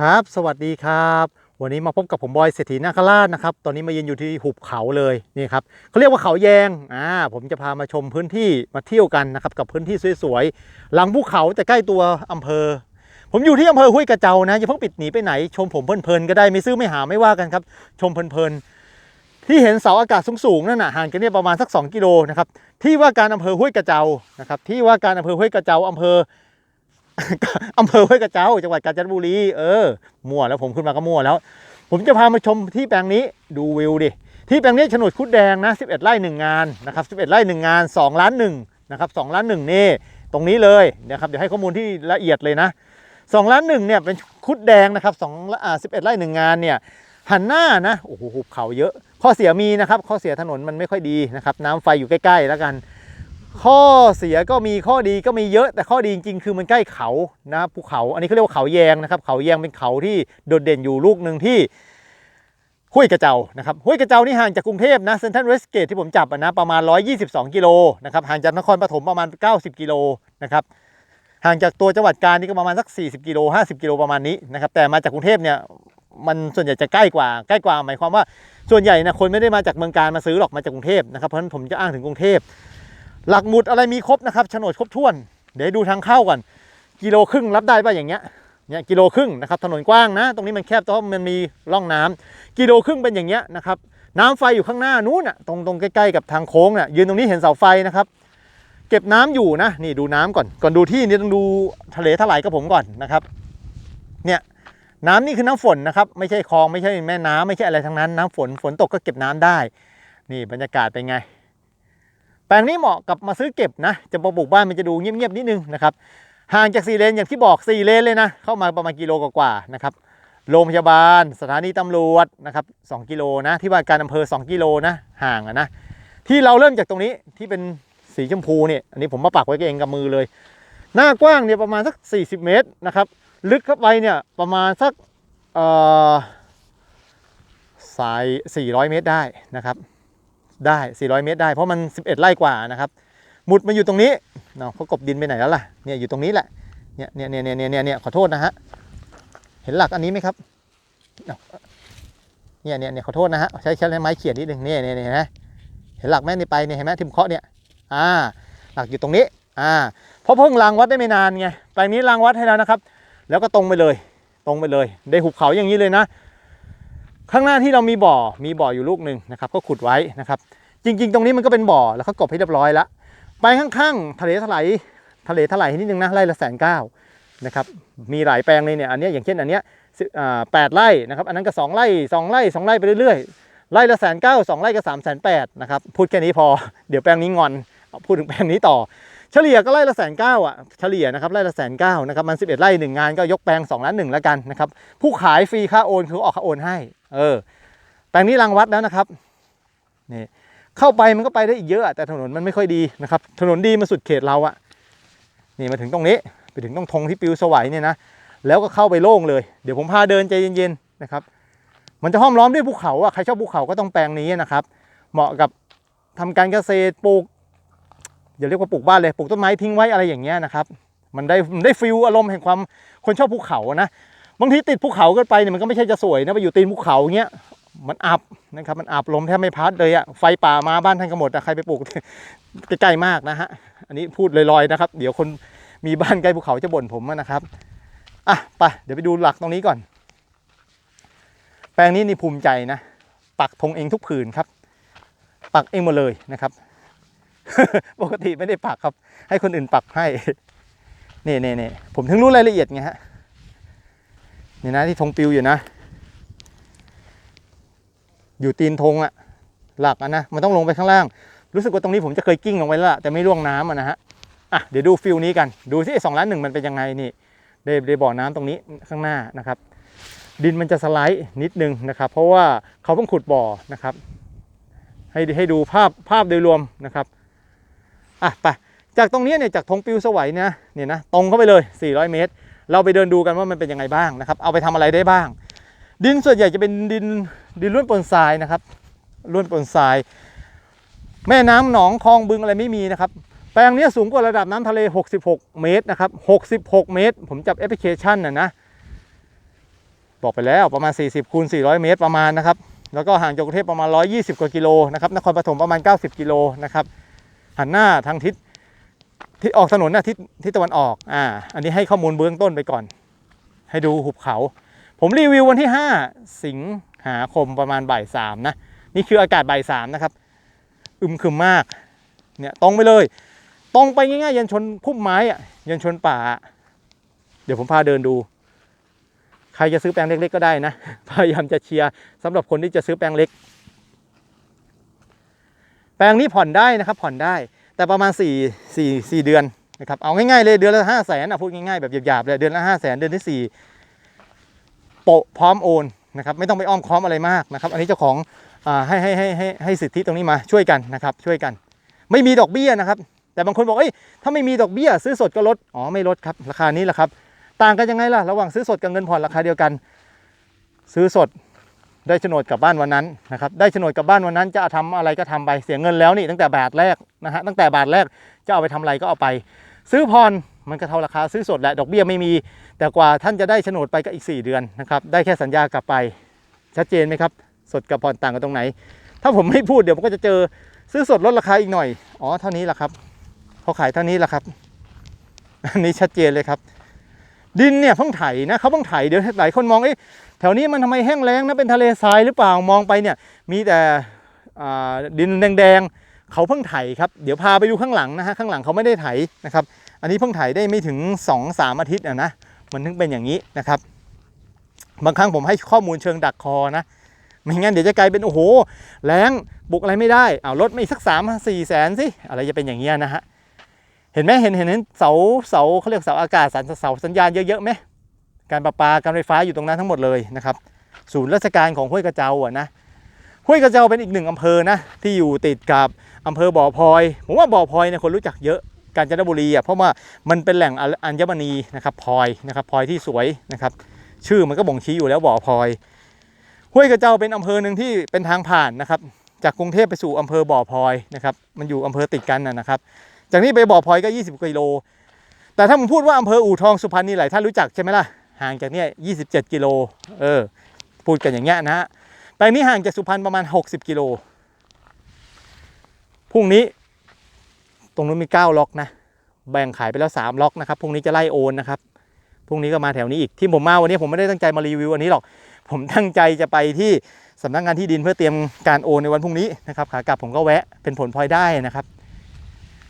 ครับ สวัสดีครับ วันนี้มาพบกับผมบอยเศรษฐีนาคราชนะครับ ตอนนี้มายืนอยู่ที่หุบเขาเลยนี่ครับเขาเรียกว่าเขาแยงอ่าผมจะพามาชมพื้นที่มาเที่ยวกันนะครับกับพื้นที่สวยๆหลังภูเขาแต่ใกล้ตัวอำเภอ ผมอยู่ที่อำเภอห้วยกระเจ้านะอย่าเพิ่งปิดหนีไปไหน ชมผมเพลินๆก็ได้ไม่ซื้อไม่หาไม่ว่ากันครับชมเพลินๆที่เห็นเสาอากาศสูงๆนั่นน่ะห่างกันเนี่ยประมาณสัก 2 กิโลนะครับที่ว่าการอำเภอห้วยกระเจ้านะครับที่ว่าการอำเภอห้วยกระเจ้าอำเภอ อำเภอห้วยกระเจ้าจังหวัดกาญจนบุรีเออมั่วแล้วผมขึ้นมาก็มั่วแล้ว ผมจะพามาชมที่แปลงนี้ดูวิวดิที่แปลงนี้โฉนดคุดแดงนะ 11 ไร่1งานนะครับ11ไร่1งาน 2 ล้าน1นะครับ2ล้าน1นี่ตรงนี้เลยนะครับเดี๋ยวให้ข้อมูลที่ละเอียดเลยนะ2ล้าน1เนี่ยเป็นคุดแดงนะครับ2อ่า11ไร่1งานเนี่ยหันหน้านะโอ้โหหุบเขาเยอะ ข้อเสียมีนะครับข้อเสียถนนมันไม่ค่อยดีนะครับน้ำไฟอยู่ใกล้ ๆ แล้วกัน ข้อเสียก็มีข้อดีก็มีเยอะแต่ข้อดีจริงๆคือมันใกล้เขานะครับภูเขาอันนี้เขาเรียกว่าเขาแยงนะครับ เขาแยงเป็นเขาที่โดดเด่นอยู่ลูกหนึ่งที่ห้วยกระเจ้านะครับห้วยกระเจ้านี่ห่างจากกรุงเทพนะเซนทรัลเวสเกตที่ผมจับนะประมาณ 122 กิโลนะครับห่างจากนครปฐมประมาณ 90 กิโลนะครับห่างจากตัวจังหวัดกาญนี่ก็ประมาณสัก 40 กิโล 50 กิโลประมาณนี้นะครับแต่มาจากกรุงเทพเนี่ยมันส่วนใหญ่จะใกล้กว่าใกล้กว่าหมายความว่าส่วนใหญ่นะคนไม่ได้มาจากเมืองการมาซื้อหรอกมาจากกรุงเทพนะครับเพราะฉะนั้นผมจะอ้างถึงกรุงเทพ หลักหมุดอะไรมีครบนะครับโฉนดครบถ้วน เดี๋ยวดูทางเข้าก่อน กิโลครึ่งรับได้ป่ะอย่างเงี้ย เนี่ยกิโลครึ่งนะครับถนนกว้างนะ ตรงนี้มันแคบเพราะมันมีร่องน้ำกิโลครึ่งเป็นอย่างเงี้ยนะครับ น้ำไฟอยู่ข้างหน้านู้นอะตรงตรงใกล้ๆกับทางโค้งน่ะยืนตรงนี้เห็นเสาไฟนะครับ เก็บน้ำอยู่นะ นี่ดูน้ำก่อน ก่อนดูที่นี่ต้องดูทะเลถลายกับผมก่อนนะครับ เนี่ยน้ำนี่คือน้ำฝนนะครับ ไม่ใช่คลองไม่ใช่แม่น้ำไม่ใช่อะไรทั้งนั้นน้ำฝนฝนตกก็เก็บน้ำได้ นี่บรรยากาศเป็นไง ลงนี้เหมาะกับมาซื้อเก็บนะ จะมาปลูกบ้านมันจะดูเงียบๆนิดนึงนะครับห่างจากสี่เลนอย่างที่บอกสี่เลนเลยนะ เข้ามาประมาณกิโลกว่าๆนะครับโรงพยาบาล สถานีตำรวจนะครับสกิโลนะ ที่ว่าการอำเภอ 2 กิโลนะ ห่างอะนะ ที่เราเริ่มจากตรงนี้ที่เป็นสีชมพูเนี่ย อันนี้ผมมาปักไว้เองกับมือเลย หน้ากว้างเนี่ยประมาณสัก 40 เมตรนะครับ ลึกเข้าไปเนี่ยประมาณสักเอ่อสาย 400 เมตรได้นะครับ ได้ 400 เมตรได้ เพราะมัน 11 ไร่กว่านะครับ หมุดมันอยู่ตรงนี้เนาะเขากบดินไปไหนแล้วล่ะ เนี่ยอยู่ตรงนี้แหละ เนี่ยเนี่ยเนี่ยเนี่ยเนี่ยเนี่ยขอโทษนะฮะ เห็นหลักอันนี้ไหมครับ เนี่ยเนี่ยเนี่ยขอโทษนะฮะ ใช้ใช้ไม้เขียนนิดหนึงเนี่ยเนี่ยเนี่ยนไหมเห็นหลักแม่นี่ไปเนี่ยเห็นไหมทิมเคาะเนี่ย อ่า หลักอยู่ตรงนี้ อ่า เพราะเพิ่งรางวัดได้ไม่นานไง แปลงนี้รางวัดให้แล้วนะครับ แล้วก็ตรงไปเลย ตรงไปเลย ได้หุบเขาอย่างนี้เลยนะ ข้างหน้าที่เรามีบ่อมีบ่ออยู่ลูกหนึ่งนะครับก็ขุดไว้นะครับ จริง ๆ ตรงนี้มันก็เป็นบ่อแล้วเขากบให้เรียบร้อยล้วไปข้างๆทะเลถลายทะเลถลายนิดนึงนะไร่ละแสนเก้านะครับมีหลายแปลงเลยเนี่ยอันนี้อย่างเช่นอันเนี้ยแปดไร่นะครับอันนั้นก็สองไร่สองไร่สองไร่ไปเรื่อยๆไร่ละแสนเก้าสองไร่ก็สามแสนแปดนะครับพูดแค่นี้พอเดี๋ยวแปลงนี้งอนพูดถึงแปลงนี้ต่อเฉลี่ยก็ไร่ละแสนเก้าอะเฉลี่ยนะครับไร่ละแสนเก้านะครับมัน11ไร่หนึ่งงานก็ยกแปลง2ล้านหนึ่งแล้วกันนะครับผู้ขายฟรีค่าโอนคือออกค่าโอนให้ เออแปลงนี้รังวัดแล้วนะครับนี่เข้าไปมันก็ไปได้อีกเยอะ แต่ถนนมันไม่ค่อยดีนะครับ ถนนดีมาสุดเขตเราอะนี่มาถึงตรงนี้ไปถึงตรงธงที่ปิวสวัยเนี่ยนะแล้วก็เข้าไปโล่งเลย เดี๋ยวผมพาเดินใจเย็นๆนะครับ มันจะห้อมล้อมด้วยภูเขาอะใครชอบภูเขาก็ต้องแปลงนี้นะครับ เหมาะกับทำการเกษตรปลูกอย่าเรียกว่าปลูกบ้านเลยปลูกต้นไม้ทิ้งไว้อะไรอย่างเงี้ยนะครับ มันได้มันได้ฟิลอารมณ์แห่งความคนชอบภูเขานะ บางทีติดภูเขาเกันไปเนี่ยมันก็ไม่ใช่จะสวยนะไปอยู่ตีนภูเขาเงี้ยมันอับนะครับมันอับลมแทบไม่พัดเลยอะไฟป่ามาบ้านท่านก็หมดอะใครไปปลูกใกล้ๆมากนะฮะอันนี้พูดลอยๆนะครับ เดี๋ยวคนมีบ้านใกล้ภูเขาจะบ่นผมนะครับอะไปเดี๋ยวไปดูหลักตรงนี้ก่อน แปลงนี้นี่ภูมิใจนะปักธงเองทุกผืนครับ ปักเองหมดเลยนะครับ ปกติไม่ได้ปักครับ ให้คนอื่นปักให้นี่นี่นี่ผมถึงรู้รายละเอียดไงฮะ นี่นะที่ธงปิวอยู่นะ อยู่ตีนธงอะหลักอะนะมันต้องลงไปข้างล่าง รู้สึกว่าตรงนี้ผมจะเคยกิ้งลงไปแล้วแต่ไม่ร่วงน้ำอะนะฮะอะเดี๋ยวดูฟิลนี้กันดูที่สองล้านหนึ่งมันเป็นยังไงนี่ได้ได้บ่อน้ำตรงนี้ข้างหน้านะครับ ดินมันจะสไลด์นิดนึงนะครับ เพราะว่าเขาเพิ่งขุดบ่อนะครับ ให้ให้ดูภาพภาพโดยรวมนะครับอะไปจากตรงนี้เนี่ยจากธงปิวสวัยนี่ยเนี่ยนะตรงเข้าไปเลย 400 เมตร เราไปเดินดูกันว่ามันเป็นยังไงบ้างนะครับ เอาไปทำอะไรได้บ้าง ดินส่วนใหญ่จะเป็นดินดินล้วนปนทรายนะครับล้วนปนทราย แม่น้ำหนองคลองบึงอะไรไม่มีนะครับ แปลงนี้สูงกว่าระดับน้ำทะเล 66 เมตรนะครับ 66 เมตร ผมจับแอปพลิเคชันนะนะบอกไปแล้วประมาณ 40คูณ400 เมตรประมาณนะครับ แล้วก็ห่างจากกรุงเทพประมาณ 120 กว่ากิโลนะครับ นครปฐมประมาณ 90 กิโลนะครับ หันหน้าทางทิศ ทิศออกถนนนะทิศทิศตะวันออกอ่าอันนี้ให้ข้อมูลเบื้องต้นไปก่อน ให้ดูหุบเขา ผมรีวิววันที่ 5 สิงหาคมประมาณบ่ายสามนะนี่คืออากาศบ่ายสามนะครับอึมครึมมากเนี่ยตรงไปเลยตรงไปง่ายๆ ยันชนพุ่มไม้อะยันชนป่า เดี๋ยวผมพาเดินดู ใครจะซื้อแปลงเล็กๆก็ได้นะ พยายามจะเชียร์สำหรับคนที่จะซื้อแปลงเล็ก แปลงนี้ผ่อนได้นะครับผ่อนได้ แต่ประมาณ4 4 4เดือนนะครับเอาง่ายๆเลยเดือนละ5 0 0แสนอะพูดง่ายๆแบบหยาบๆเลยเดือนละ5 0 0แสนเดือนที่4โปะพร้อมโอนนะครับไม่ต้องไปอ้อมค้อมอะไรมากนะครับ อันนี้เจ้าของอ่าให้ให้ให้ให้ให้สิทธิตรงนี้มาช่วยกันนะครับช่วยกัน ไม่มีดอกเบี้ยนะครับ แต่บางคนบอกเอ้ยถ้าไม่มีดอกเบี้ย ซื้อสดก็ลดอ๋อไม่ลดครับราคานี้แหละครับ ต่างกันยังไงล่ะระหว่างซื้อสดกับเงินผ่อนราคาเดียวกัน ซื้อสด ได้โฉนดกลับบ้านวันนั้นนะครับได้โฉนดกลับบ้านวันนั้น จะทำอะไรก็ทำไปเสียเงินแล้วนี่ตั้งแต่บาทแรกนะฮะตั้งแต่บาทแรกจะเอาไปทำอะไรก็เอาไป ซื้อผ่อนมันก็เท่าราคาซื้อสดแหละดอกเบี้ยไม่มี แต่กว่าท่านจะได้โฉนดไปก็อีก 4 เดือนนะครับได้แค่สัญญากลับไป ชัดเจนไหมครับ สดกับผ่อนต่างกันตรงไหน ถ้าผมไม่พูดเดี๋ยวผมก็จะเจอซื้อสดลดราคาอีกหน่อยอ๋อเท่านี้แหละครับเขาขายเท่านี้แหละครับอันนี้ชัดเจนเลยครับ ดินเนี่ยเพิ่งไถนะเขาเพิ่งไถเดี๋ยวหลายคนมองเอ๊ะแถวนี้มันทำไมแห้งแล้งนะเป็นทะเลทรายหรือเปล่ามองไปเนี่ยมีแต่ดินแดงๆเขาเพิ่งไถครับเดี๋ยวพาไปดูข้างหลังนะฮะข้างหลังเขาไม่ได้ไถนะครับอันนี้เพิ่งไถได้ไม่ถึง 2-3 อาทิตย์อะนะมันถึงเป็นอย่างนี้นะครับ บางครั้งผมให้ข้อมูลเชิงดักคอนะไม่งั้นเดี๋ยวจะกลายเป็นโอ้โหแรงบุกอะไรไม่ได้เอารถไม่สักสามสี่แสนสิอะไรจะเป็นอย่างเงี้ยนะฮะ เห็นไหมเห็นเห็นเห็นเสาเสาเขาเรียกเสาอากาศสัญเสาสัญญาณเยอะๆไหมการประปาการไฟฟ้าอยู่ตรงนั้นทั้งหมดเลยนะครับ ศูนย์ราชการของห้วยกระเจ้าอะนะห้วยกระเจ้าเป็นอีกหนึ่งอำเภอนะที่อยู่ติดกับอำเภอบ่อพลอยผมว่าบ่อพลอยเนี่ยคนรู้จักเยอะกาญจนบุรีอะเพราะว่ามันเป็นแหล่งอัญมณีนะครับพลอยนะครับพลอยที่สวยนะครับ ชื่อมันก็บ่งชี้อยู่แล้วบ่อพลอยห้วยกระเจ้าเป็นอำเภอหนึ่งที่เป็นทางผ่านนะครับ จากกรุงเทพไปสู่อำเภอบ่อพลอยนะครับ มันอยู่อำเภอติดกันนะครับ จากนี้ไปบ่อพลอยก็ 20กิโล แต่ถ้าผมพูดว่าอำเภออู่ทองสุพรรณนี่หลายท่านรู้จักใช่ไหมล่ะ ห่างจากเนี่ย27 กิโล เออ พูดกันอย่างเงี้ยนะฮะแปลงนี้ห่างจากสุพรรณประมาณ 60 กิโล พรุ่งนี้ ตรงนู้นมี 9 ล็อกนะ แบ่งขายไปแล้ว 3 ล็อกนะครับ พรุ่งนี้จะไล่โอนนะครับ พรุ่งนี้ก็มาแถวนี้อีก ที่ผมมาวันนี้ผมไม่ได้ตั้งใจมารีวิวอันนี้หรอก ผมตั้งใจจะไปที่สำนักงานที่ดินเพื่อเตรียมการโอนในวันพรุ่งนี้นะครับ ขากลับผมก็แวะเป็นผลพลอยได้นะครับ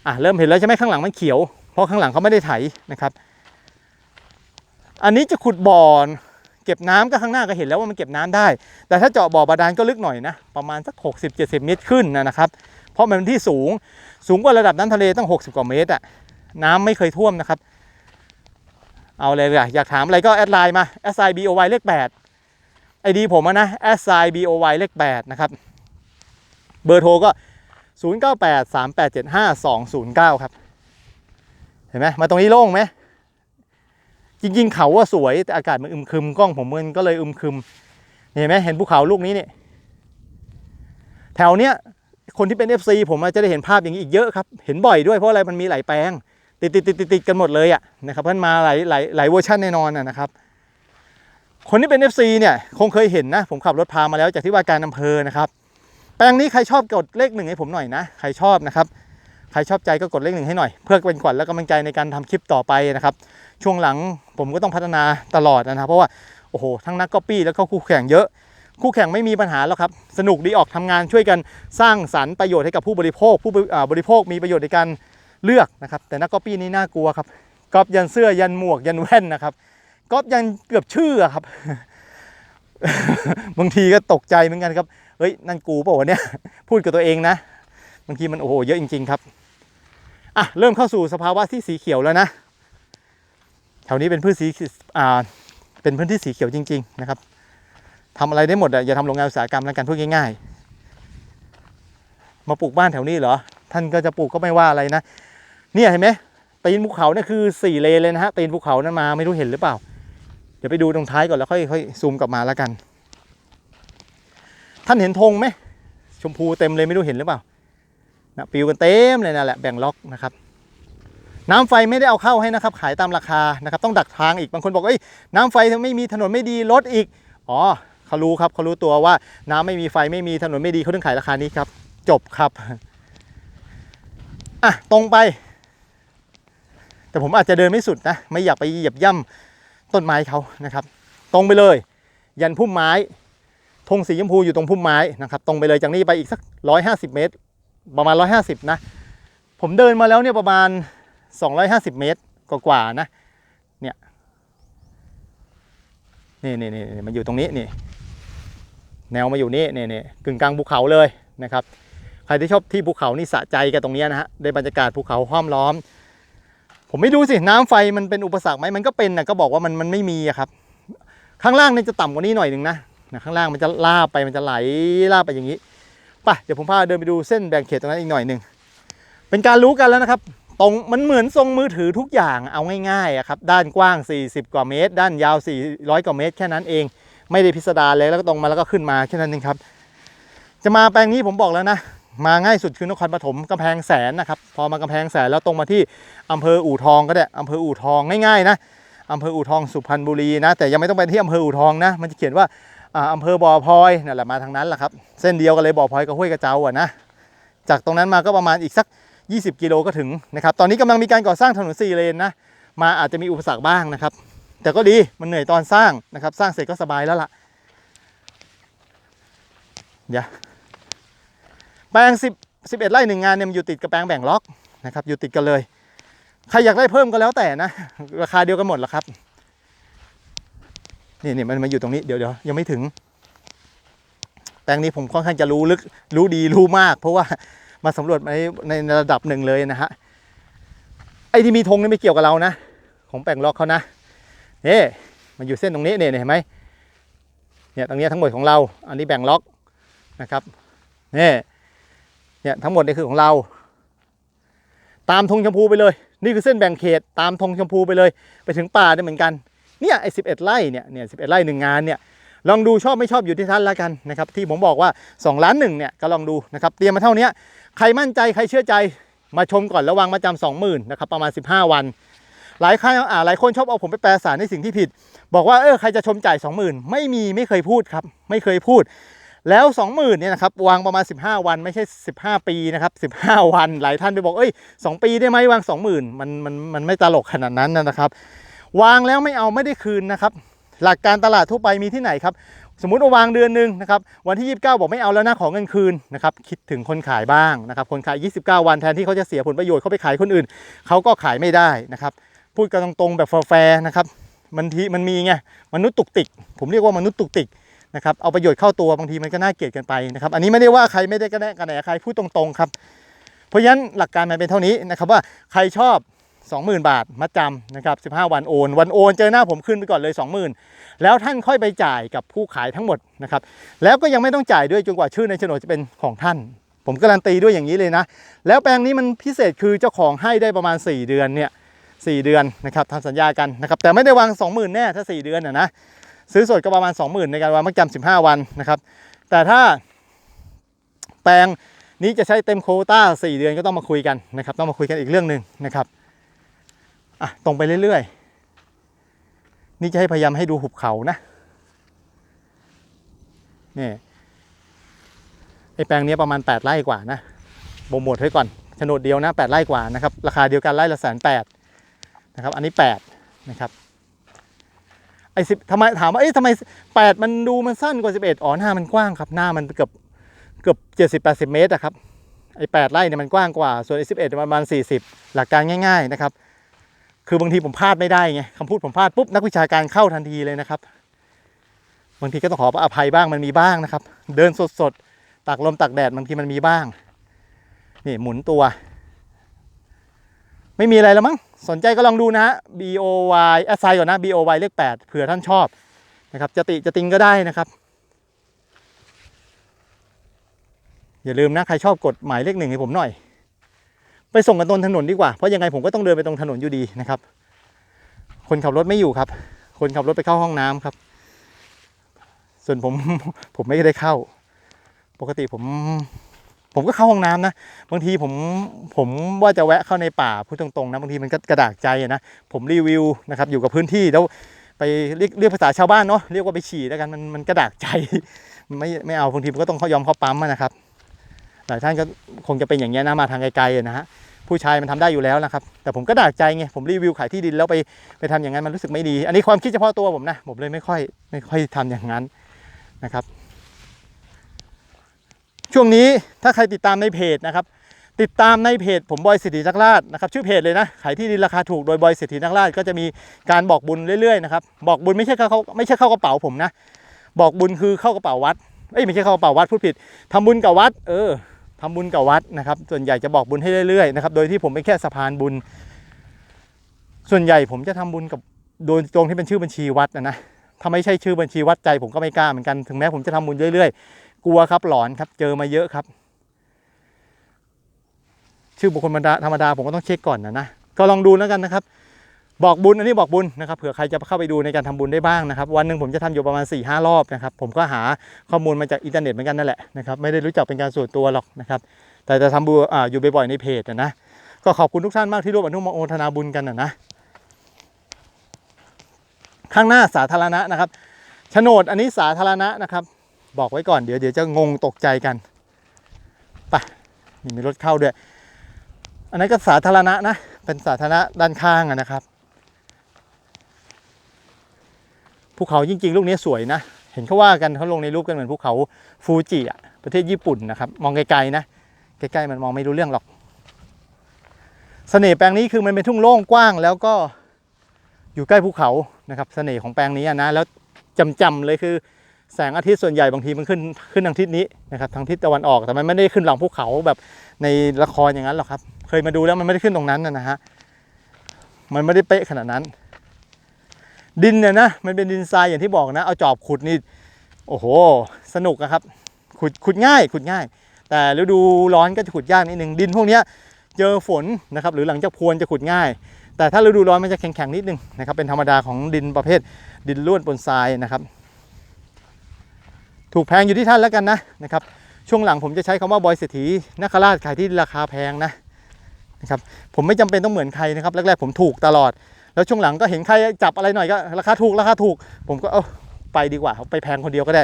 อะเริ่มเห็นแล้วใช่ไหมข้างหลังมันเขียว เพราะข้างหลังเขาไม่ได้ไถนะครับ อันนี้จะขุดบ่อเก็บน้ำก็ข้างหน้าก็เห็นแล้วว่ามันเก็บน้ำได้ แต่ถ้าเจาะบ่อบาดาลก็ลึกหน่อยนะ ประมาณสัก 60-70 เมตรขึ้นนะครับ เพราะมันเป็นที่สูง สูงกว่าระดับน้ำทะเลตั้ง 60 กว่าเมตรอะน้ำไม่เคยท่วมนะครับ เอาเลยเลยอยากถามอะไรก็แอดไลน์มา s i b o y เลข8ไอดีผมอะนะ s i b o y เลข8นะครับ เบอร์โทรก็ 0983875209 ครับ เห็นไหมมาตรงนี้โล่งไหม จริงๆ เขาว่าสวยแต่อากาศมันอึมครึมกล้องผมมันก็เลยอึมครึม เห็นไหมเห็นภูเขาลูกนี้เนี่ย แถวเนี้ยคนที่เป็น FC ผมอาจจะได้เห็นภาพอย่างนี้อีกเยอะครับ เห็นบ่อยด้วยเพราะอะไรมันมีหลายแปลง ติดติดติดติดกันหมดเลยอะนะครับเพราะมันมาหลายหลายหลายเวอร์ชันแน่นอนนะครับ คนที่เป็น FC เนี่ยคงเคยเห็นนะ ผมขับรถพามาแล้วจากที่ว่าการอำเภอนะครับ แปลงนี้ใครชอบกดเลขหนึ่งให้ผมหน่อยนะ ใครชอบนะครับ ใครชอบใจก็กดเลขหนึ่งให้หน่อย เพื่อเป็นขวัญและกำลังใจในการทำคลิปต่อไปนะครับ ช่วงหลังผมก็ต้องพัฒนาตลอดนะครับ เพราะว่าโอ้โห ทั้งนักก๊อปปี้แล้วก็คู่แข่งเยอะ คู่แข่งไม่มีปัญหาแล้วครับ สนุกดีออกทำงานช่วยกันสร้างสรรค์ประโยชน์ให้กับผู้บริโภค ผู้บริโภคมีประโยชน์ในการเลือกนะครับ แต่นักก๊อปปี้นี่น่ากลัวครับก๊อปยันเสื้อยันหมวกยันแว่นนะครับก๊อปยันเกือบชื่อครับ บางทีก็ตกใจเหมือนกันครับ เฮ้ยนั่นกูเปล่าวะเนี่ย พูดกับตัวเองนะบางทีมันโอ้โหเยอะจริง ๆ ครับอะเริ่มเข้าสู่สภาวะที่สีเขียวแล้วนะแถวนี้เป็นพืชสีอ่าเป็นพื้นที่สีเขียวจริง ๆ นะครับทำอะไรได้หมดอะอย่าทำโรงงานอุตสาหกรรมแล้วกันพูดง่าย ๆ มาปลูกบ้านแถวนี้เหรอท่านก็จะปลูกก็ไม่ว่าอะไรนะเนี่ยเห็นไหมตีนภูเขาเนี่ยคือสี่เลนเลยนะฮะตีนภูเขานั้นมาไม่รู้เห็นหรือเปล่า เดี๋ยวไปดูตรงท้ายก่อนแล้วค่อยค่อยซูมกลับมาแล้วกัน ท่านเห็นธงไหมชมพูเต็มเลยไม่รู้เห็นหรือเปล่านะปิวกันเต็มเลยนั่นแหละแบ่งล็อกนะครับน้ำไฟไม่ได้เอาเข้าให้นะครับ ขายตามราคานะครับ ต้องดักทางอีกบางคนบอกเอ้ยน้ำไฟไม่มีถนนไม่ดีลดอีกอ๋อเขารู้ครับเขารู้ตัวว่าน้ำไม่มีไฟไม่มีถนนไม่ดีเขาถึงขายราคานี้ครับ จบครับอะตรงไป แต่ผมอาจจะเดินไม่สุดนะ ไม่อยากไปเหยียบย่ำต้นไม้เขานะครับ ตรงไปเลย ยันพุ่มไม้ งสีชมพูอยู่ตรงพุ่มไม้นะครับตรงไปเลยจากนี้ไปอีกสักร้อยห้าสิบเมตร ประมาณร้อยห้าสิบนะ ผมเดินมาแล้วเนี่ยประมาณสองร้อยห้าสิบเมตรกว่าๆนะเนี่ยนี่นี่นี่มันอยู่ตรงนี้นี่แนวมาอยู่นี่นี่นี่กึ่งกลางภูเขาเลยนะครับใครที่ชอบที่ภูเขานี่สะใจกันตรงนี้นะฮะได้บรรยากาศภูเขาห้อมล้อม ผมไม่รู้สิน้ำไฟมันเป็นอุปสรรคไหมมันก็เป็นนะก็บอกว่ามันมันไม่มีอะครับ ข้างล่างนี่จะต่ำกว่านี้หน่อยหนึ่งนะ นะข้างล่างมันจะลาบไปมันจะไหลลาบไปอย่างนี้ไปเดี๋ยวผมพาเดินไปดูเส้นแบ่งเขตตรงนั้นอีกหน่อยหนึ่งเป็นการรู้กันแล้วนะครับ ตรงมันเหมือนทรงมือถือทุกอย่างเอาง่ายๆอะครับด้านกว้าง 40 กว่าเมตร ด้านยาว 400 กว่าเมตร แค่นั้นเอง ไม่ได้พิสดารเลยแล้วก็ตรงมาแล้วก็ขึ้นมาแค่นั้นเองครับ จะมาแปลงนี้ผมบอกแล้วนะมาง่ายสุดคือนครปฐมกำแพงแสนนะครับ พอมากำแพงแสนแล้วตรงมาที่อำเภออู่ทองก็ได้อำเภออู่ทองง่ายๆนะอำเภออู่ทองสุพรรณบุรีนะ แต่ยังไม่ต้องไปที่อำเภออู่ทองนะ มันจะเขียนว่า อ่าอำเภอบ่อพลอยนั่นแหละมาทางนั้นแหละครับ เส้นเดียวกันเลยบ่อพลอยกับห้วยกระเจ้าอะนะ จากตรงนั้นมาก็ประมาณอีกสัก 20 กิโลก็ถึงนะครับ ตอนนี้กำลังมีการก่อสร้างถนน4เลนนะ มาอาจจะมีอุปสรรคบ้างนะครับ แต่ก็ดี มันเหนื่อยตอนสร้างนะครับ สร้างเสร็จก็สบายแล้วล่ะ เดี๋ยว แปลง10 11ไร่หนึ่งงานเนี่ยมันอยู่ติดกับแปลงแบ่งล็อกนะครับ อยู่ติดกันเลย ใครอยากได้เพิ่มก็แล้วแต่นะ ราคาเดียวกันหมดและครับ นี่นี่มันมาอยู่ตรงนี้เดี๋ยวเดี๋ยวยังไม่ถึงแปลงนี้ผมค่อนข้างจะรู้ลึกรู้ดีรู้มาก เพราะว่ามาสำรวจในในระดับหนึ่งเลยนะฮะไอ้ที่มีธงนี่ไม่เกี่ยวกับเรานะของแปลงล็อกเขานะนี่มันอยู่เส้นตรงนี้เนี่ยเห็นไหมเนี่ยตรงนี้ทั้งหมดของเรา อันนี้แบ่งล็อกนะครับนี่เนี่ยทั้งหมดนี่คือของเรา ตามธงชมพูไปเลย นี่คือเส้นแบ่งเขตตามธงชมพูไปเลย ไปถึงป่าได้เหมือนกัน เนี่ยไอ้สิไร่เนี่ยเนี่ยสิไร่หนึ่งงานเนี่ยลองดูชอบไม่ชอบอยู่ที่ท่านละกันนะครับที่ผมบอกว่า 2 ล้านหนึ่งเนี่ยก็ลองดูนะครับเตรียมมาเท่านี้ใครมั่นใจใครเชื่อใจมาชมก่อนระวังมาจำสองหมื่นนะครับประมาณ 15 วัน หลายครั้งอ่าหลายคนชอบเอาผมไปแปลสารในสิ่งที่ผิด บอกว่าเออใครจะชมจ่าย 20,000 ไม่มีไม่เคยพูดครับไม่เคยพูด แล้ว 20,000เนี่ยนะครับวางประมาณ 15 วันไม่ใช่ 15 ปีนะครับ15 วันหลายท่านไปบอกเอ้ย 2 ปีได้ไหมวาง 20,000 มันมันมันไม่ตลกขนาดนั้นนะครับ วางแล้วไม่เอาไม่ได้คืนนะครับหลักการตลาดทั่วไปมีที่ไหนครับสมมติว่าวางเดือนหนึ่งนะครับวันที่ 29 บอกไม่เอาแล้วนะขอเงินคืนนะครับคิดถึงคนขายบ้างนะครับคนขาย 29 วันแทนที่เขาจะเสียผลประโยชน์เขาไปขายคนอื่นเขาก็ขายไม่ได้นะครับพูดกันตรงๆแบบแฟร์นะครับมันทีมันมีไงมนุษย์ตุกติก ผมเรียกว่ามนุษย์ตุกติกนะครับเอาประโยชน์เข้าตัวบางทีมันก็น่าเกลียดกันไปนะครับอันนี้ไม่ได้ว่าใครไม่ได้กระแนะกระแหนใครพูดตรงๆครับเพราะฉะนั้นหลักการมันเป็นเท่านี้นะครับว่าใครชอบ 20,000 บาทมัดจำนะครับ15 วันโอน วันโอนเจอหน้าผมขึ้นไปก่อนเลย 20,000 แล้วท่านค่อยไปจ่ายกับผู้ขายทั้งหมดนะครับแล้วก็ยังไม่ต้องจ่ายด้วยจนกว่าชื่อในโฉนดจะเป็นของท่าน ผมการันตีด้วยอย่างนี้เลยนะ แล้วแปลงนี้มันพิเศษคือเจ้าของให้ได้ประมาณ 4 เดือนเนี่ยสเดือนนะครับทำสัญญากันนะครับแต่ไม่ได้วาง 20,000 แน่ถ้า 4 เดือนนะนะซื้อสดก็ประมาณ 20,000 ในการวางมัดจำ15 วันนะครับแต่ถ้าแปลงนี้จะใช้เต็มโคต้า 4 เดือนก็ต้องมาคุยกันนะครับ ต้องมาคุยกันอีกเรื่องหนึ่งนะครับ อะตรงไปเรื่อยๆ นี่จะให้พยายามให้ดูหุบเขานะนี่ไอแปลงเนี้ยประมาณ 8 ไร่กว่านะโบโมทไว้ก่อนโฉนดเดียวนะ 8 ไร่กว่านะครับ ราคาเดียวกันไร่ละแสนแปดนะครับ อันนี้ 8 นะครับไอสิบทำไมถามว่าเอ๊ะทำไม8มันดูมันสั้นกว่า11อ๋อหน้ามันกว้างครับ หน้ามันเกือบเกือบ70 80เมตรอะครับไอ8ไร่เนี่ยมันกว้างกว่า ส่วนไอ11ประมาณ40หลักการง่าย ๆ นะครับ คือบางทีผมพลาดไม่ได้ไงคำพูดผมพลาดปุ๊บนักวิชาการเข้าทันทีเลยนะครับบางทีก็ต้องขออภัยบ้างมันมีบ้างนะครับ เดินสดๆตากลมตากแดดบางทีมันมีบ้างนี่หมุนตัว ไม่มีอะไรแล้วมั้งสนใจก็ลองดูนะฮะ B O Y แอสไซก่อนนะ B O Y เลข8เผื่อท่านชอบนะครับจะติจะติงก็ได้นะครับ อย่าลืมนะ ใครชอบกดหมายเลขหนึ่งให้ผมหน่อย ไปส่งกันตรงถนนดีกว่า เพราะยังไงผมก็ต้องเดินไปตรงถนนอยู่ดีนะครับ คนขับรถไม่อยู่ครับ คนขับรถไปเข้าห้องน้ำครับ ส่วนผมผมไม่ได้เข้า ปกติผม ผมก็เข้าห้องน้ำนะบางทีผมผมว่าจะแวะเข้าในป่าพูดตรงๆนะบางทีมันก็กระดากใจนะผมรีวิวนะครับ อยู่กับพื้นที่แล้วไปเรียกเรียกภาษาชาวบ้านเนาะเรียกว่าไปฉี่แล้วกันมันมันกระดากใจไม่ไม่เอาบางทีมันก็ต้องเขายอมเข้าปั๊มนะครับ หลายท่านก็คงจะเป็นอย่างนี้นะมาทางไกลๆนะฮะผู้ชายมันทำได้อยู่แล้วนะครับ แต่ผมก็ดากใจไงผมรีวิวขายที่ดินแล้วไปไปทำอย่างนั้นมันรู้สึกไม่ดี อันนี้ความคิดเฉพาะตัวผมนะผมเลยไม่ค่อยไม่ค่อยทำอย่างนั้นนะครับ ช่วงนี้ถ้าใครติดตามในเพจนะครับ ติดตามในเพจผมบอยสิทธินักราชนะครับ ชื่อเพจเลยนะขายที่ดินราคาถูกโดยบอยสิทธินักราชก็จะมีการบอกบุญเรื่อยๆนะครับบอกบุญไม่ใช่เข้าไม่ใช่เข้ากระเป๋าผมนะ บอกบุญคือเข้ากระเป๋าวัดเอ้ยไม่ใช่เข้ากระเป๋าวัดพูดผิดทำบุญกับวัด เออ ทำบุญกับวัดนะครับ ส่วนใหญ่จะบอกบุญให้เรื่อยๆนะครับ โดยที่ผมเป็นแค่สะพานบุญ ส่วนใหญ่ผมจะทำบุญกับโดยตรงที่เป็นชื่อบัญชีวัดนะนะถ้าไม่ใช่ชื่อบัญชีวัดใจผมก็ไม่กล้าเหมือนกัน ถึงแม้ผมจะทำบุญเรื่อยๆ กลัวครับหลอนครับ เจอมาเยอะครับ ชื่อบุคคลธรรมดาธรรมดาผมก็ต้องเช็คก่อนนะนะ ก็ลองดูแล้วกันนะครับ บอกบุญอันนี้บอกบุญนะครับเผื่อใครจะเข้าไปดูในการทำบุญได้บ้างนะครับ วันหนึ่งผมจะทำอยู่ประมาณ4ี่ห้ารอบนะครับผมก็หาข้อมูลมาจากอินเทอร์เน็ตเหมือนกันนั่นแหละนะครับไม่ได้รู้จักเป็นการส่วนตัวหรอกนะครับแต่จะทำบุญอ่าอยู่บ่อยๆในเพจนะก็ขอบคุณทุกท่านมากที่ร่วมอนุโมทนาบุญกันนะข้างหน้าสาธารณะนะครับโฉนดอันนี้สาธารณะนะครับ บอกไว้ก่อนเดี๋ยวเดี๋ยวจะงงตกใจกันไปนี่มีรถเข้าด้วย อันนั้นก็สาธารณะนะเป็นสาธารณะด้านข้างนะครับ ภูเขาจริงๆ ลูกนี้สวยนะ เห็นเขาว่ากันเขาลงในรูปกันเหมือนภูเขาฟูจิอะประเทศญี่ปุ่นนะครับ มองไกลๆนะ ใกล้ๆมันมองไม่รู้เรื่องหรอก เสน่ห์แปลงนี้คือมันเป็นทุ่งโล่งกว้างแล้วก็อยู่ใกล้ภูเขานะครับ เสน่ห์ของแปลงนี้นะ แล้วจำๆเลยคือแสงอาทิตย์ส่วนใหญ่บางทีมันขึ้นขึ้นทางทิศนี้นะครับทางทิศตะวันออกแต่มันไม่ได้ขึ้นหลังภูเขาแบบในละครอย่างนั้นหรอกครับ เคยมาดูแล้วมันไม่ได้ขึ้นตรงนั้นนะฮะมันไม่ได้เป๊ะขนาดนั้น ดินเนี่ยนะมันเป็นดินทรายอย่างที่บอกนะ เอาจอบขุดนี่โอ้โห สนุกอะครับ ขุดขุดง่าย ขุดง่าย แต่ฤดูร้อนก็จะขุดยากนิดนึงดินพวกนี้เจอฝนนะครับหรือหลังจากพรวนจะขุดง่าย แต่ถ้าฤดูร้อนมันจะแข็งๆนิดนึงนะครับเป็นธรรมดาของดินประเภทดินล้วนปนทรายนะครับ ถูกแพงอยู่ที่ท่านแล้วกันนะนะครับช่วงหลังผมจะใช้คำว่าบอยเศรษฐีนาคราชขายที่ราคาแพงนะนะครับผมไม่จำเป็นต้องเหมือนใครนะครับแรกๆผมถูกตลอด แล้วช่วงหลังก็เห็นใครจับอะไรหน่อยก็ราคาถูกราคาถูก ผมก็เออไปดีกว่าไปแพงคนเดียวก็ได้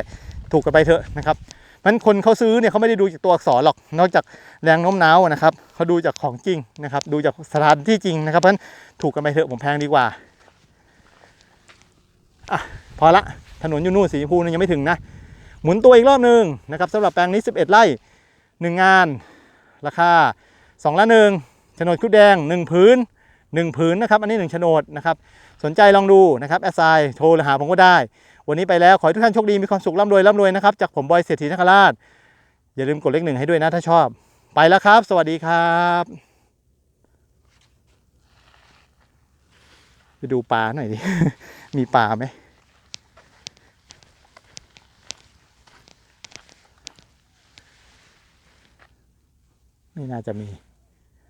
ถูกกันไปเถอะนะครับมันคนเขาซื้อเนี่ยเขาไม่ได้ดูจากตัวอักษรหรอก นอกจากแรงโน้มน้าวนะครับเขาดูจากของจริงนะครับ ดูจากสถานที่จริงนะครับเพราะฉะนั้นถูกกันไปเถอะผมแพงดีกว่าอะพอละถนนอยู่นู่นสีพูนยังไม่ถึงนะ หมุนตัวอีกรอบหนึ่งนะครับสำหรับแปลงนี้ 11 ไร่ 1 งาน ราคา2ละหนึ่งโฉนดคุดแดง 1 พื้น 1ผืนนะครับอันนี้1โฉนดนะครับสนใจลองดูนะครับแอสไซโทรหรือหาผมก็ได้ วันนี้ไปแล้วขอให้ทุกท่านโชคดีมีความสุขร่ำรวยร่ำรวยนะครับจากผมบอยเศรษฐีนคราช อย่าลืมกดเลขหนึ่งให้ด้วยนะถ้าชอบ ไปแล้วครับ สวัสดีครับไปดูปลาหน่อยดิมีปลาไหมไม่น่าจะมี